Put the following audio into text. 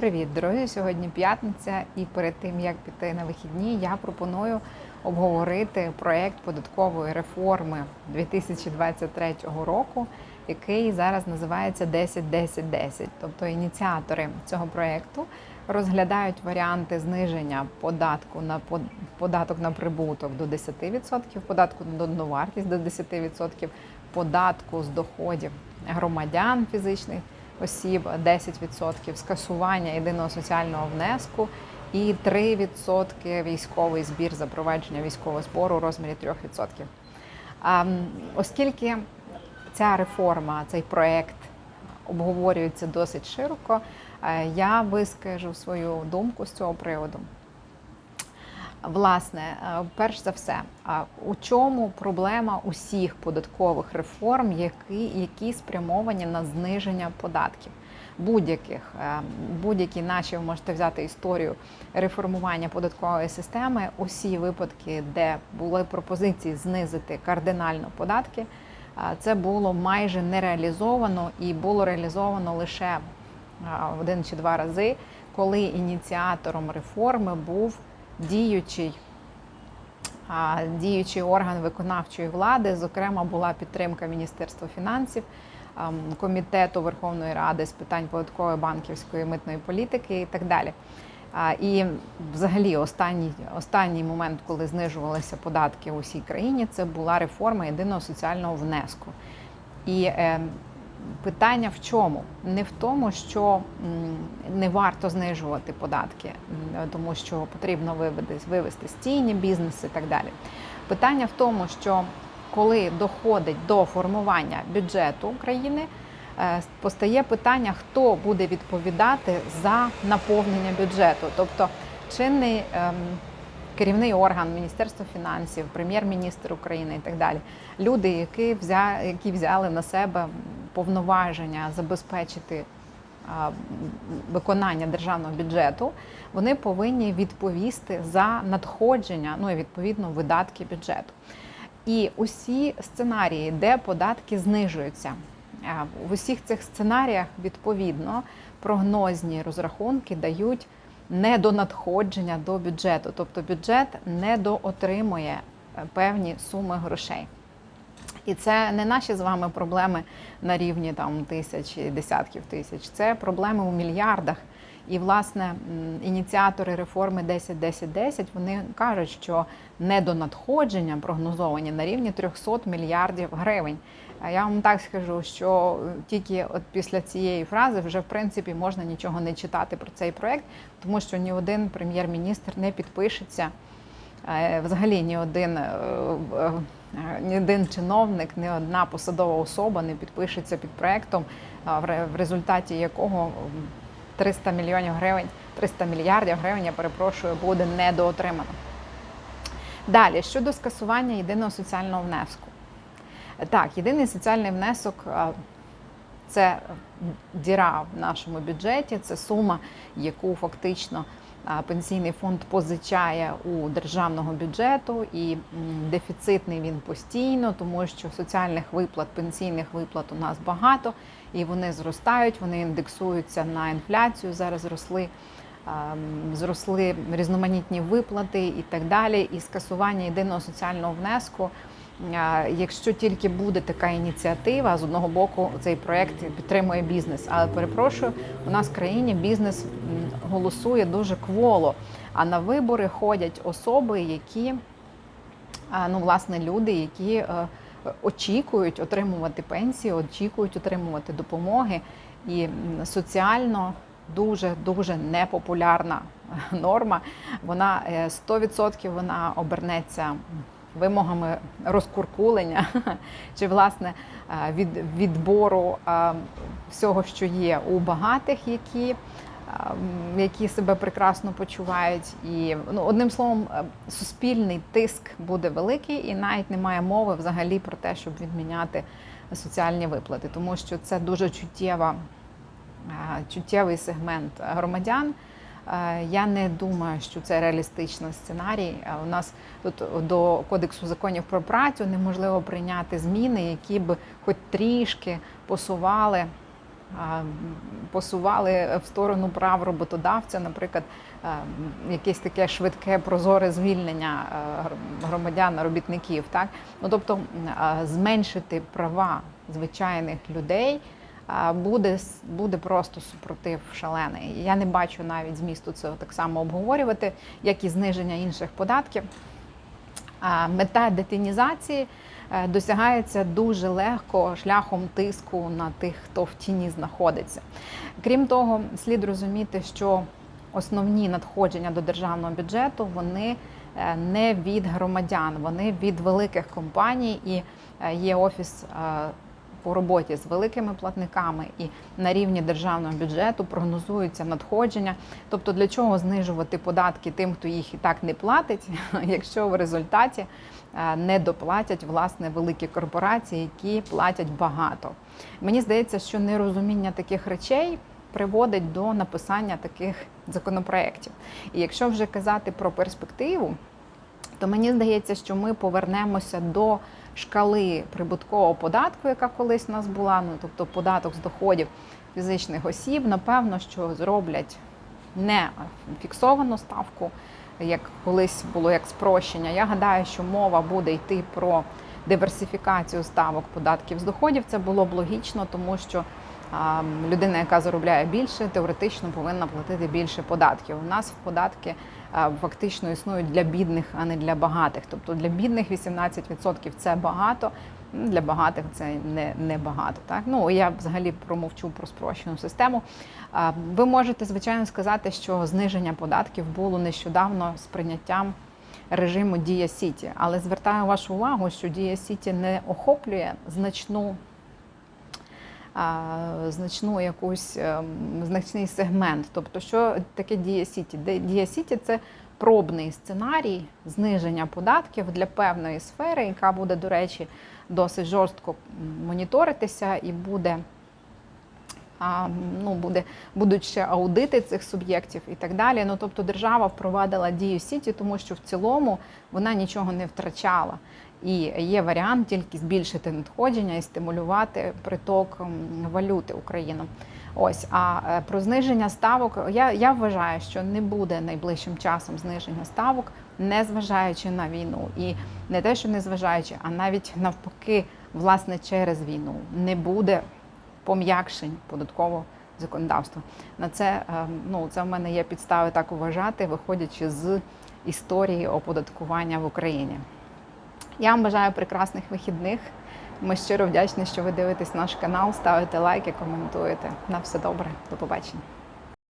Привіт, друзі! Сьогодні п'ятниця, і перед тим як піти на вихідні, я пропоную обговорити проєкт податкової реформи 2023 року, який зараз називається 10-10-10. Тобто ініціатори цього проєкту розглядають варіанти зниження податку на податок на прибуток до 10%, податку на додану вартість до 10%, податку з доходів громадян фізичних осіб 10%, скасування єдиного соціального внеску і 3% військовий збір запровадження військового збору у розмірі 3%. А, Оскільки ця реформа, цей проект обговорюється досить широко, е, я вискажу свою думку з цього приводу. Власне, е, перш за все, а у чому проблема усіх податкових реформ, які, які спрямовані на зниження податків? Будь-яких е, будь-які наші ви можете взяти історію реформування податкової системи. Усі випадки, де були пропозиції знизити кардинально податки, це було майже не реалізовано і було реалізовано лише один чи два рази, коли ініціатором реформи був діючий діючий орган виконавчої влади. Зокрема, була підтримка Міністерства фінансів, комітету Верховної Ради з питань податкової, банківської митної політики і так далі. І взагалі останній, останній момент, коли знижувалися податки у всій країні, це була реформа єдиного соціального внеску. І е, питання в чому? Не в тому, що не варто знижувати податки, тому що потрібно вивести, вивести з тіні бізнес і так далі. Питання в тому, що коли доходить до формування бюджету України, е, постає питання, хто буде відповідати за наповнення бюджету. Тобто чинний ем, керівний орган Міністерства фінансів, прем'єр-міністр України і так далі. Люди, які взяли на себе повноваження забезпечити виконання державного бюджету, вони повинні відповісти за надходження, ну і відповідно видатки бюджету. І усі сценарії, де податки знижуються, в усіх цих сценаріях відповідно прогнозні розрахунки дають недонадходження до бюджету, тобто бюджет недоотримує е, певні суми грошей. І це не наші з вами проблеми на рівні там тисяч, і десятків тисяч. Це проблеми у мільярдах. І, власне, ініціатори реформи 10-10-10 вони кажуть, що недонадходження прогнозовані на рівні 300 мільярдів гривень. Я вам так скажу, що е, тільки от після цієї фрази вже в принципі можна нічого не читати про цей проект, тому що ні один прем'єр-міністр не підпишеться. Е, Взагалі ні один, е, ні один чиновник, ні одна посадова особа не підпишеться під проектом, в результаті якого 300 мільйонів гривень, 300 мільярдів гривень, я перепрошую, буде недоотримано. Далі щодо скасування єдиного соціального внеску. Так, єдиний соціальний внесок це діра в нашому бюджеті, це сума, яку фактично пенсійний фонд позичає у державного бюджету, і дефіцитний він постійно, тому що соціальних виплат, пенсійних виплат у нас багато, і вони зростають, вони індексуються на інфляцію. Зараз зросли. Зросли різноманітні виплати і так далі, і скасування єдиного соціального внеску. Якщо тільки буде така ініціатива, з одного боку цей проект підтримує бізнес. Але перепрошую, у нас в країні бізнес голосує дуже кволо. А на вибори ходять особи, які ну, власне, люди, які е, очікують отримувати пенсії, очікують отримувати допомоги. І соціально дуже дуже непопулярна норма. Вона е, 100% вона обернеться вимогами розкуркулення чи власне е, від відбору е, всього, що є у багатих, які які себе прекрасно почувають, і ну одним словом, е, суспільний тиск буде великий, і навіть немає мови взагалі про те, щоб відміняти соціальні виплати, тому що це дуже чуттєва, е, чуттєвий сегмент громадян. Е, Я не думаю, що це реалістичний сценарій. Е, У нас тут до кодексу законів про працю неможливо прийняти зміни, які б хоч трішки посували посували в сторону прав роботодавця, наприклад, е, якесь таке швидке прозоре звільнення е, громадян, робітників. Так? Ну, тобто зменшити права звичайних людей. Буде, буде просто супротив шалений. Я не бачу навіть змісту це так само обговорювати, як і зниження інших податків. Мета детінізації е, досягається дуже легко шляхом тиску на тих, хто в тіні знаходиться. Крім того, слід розуміти, що основні надходження до державного бюджету вони е, не від громадян, вони від великих компаній і е, є офіс. По роботі з великими платниками і на рівні державного бюджету прогнозуються надходження. Тобто, для чого знижувати податки тим, хто їх і так не платить, якщо в результаті е, не доплатять власне великі корпорації, які платять багато. Мені здається, що нерозуміння таких речей приводить до написання таких законопроєктів. І якщо вже казати про перспективу, то мені здається, що ми повернемося до шкали прибуткового податку, яка колись у нас була, ну тобто податок з доходів фізичних осіб, напевно, що зроблять не фіксовану ставку, як колись було як спрощення. Я гадаю, що мова буде йти про диверсифікацію ставок податків з доходів. Це було б логічно, тому що людина, яка заробляє більше, теоретично повинна платити більше податків. У нас податки фактично існують для бідних, а не для багатих. Тобто для бідних 18% це багато. Для багатих це не, не багато. Так ну я взагалі промовчу про спрощену систему. Ви можете звичайно сказати, що зниження податків було нещодавно з прийняттям режиму Дія Сіті, але звертаю вашу увагу, що Дія Сіті не охоплює значну значну якусь ем, значний сегмент. Тобто, що таке Дія Сіті? Дія Сіті це пробний сценарій зниження податків для певної сфери, яка буде, до речі, досить жорстко моніторитися і буде. А, ну, буде, будуть ще аудити цих суб'єктів і так далі. Ну, тобто держава впровадила дію Сіті, тому що в цілому вона нічого не втрачала. І є варіант тільки збільшити надходження і стимулювати приток валюти Україну. Ось, а е, про зниження ставок я, я вважаю, що не буде найближчим часом зниження ставок, не зважаючи на війну. І не те, що не зважаючи, а навіть навпаки, власне, через війну не буде пом'якшень податкового законодавства. На це е, ну це в мене є підстави так вважати, виходячи з історії оподаткування в Україні. Я вам бажаю прекрасних вихідних. Ми щиро вдячні, що ви дивитесь наш канал, ставите лайки, коментуєте. На все добре, до побачення.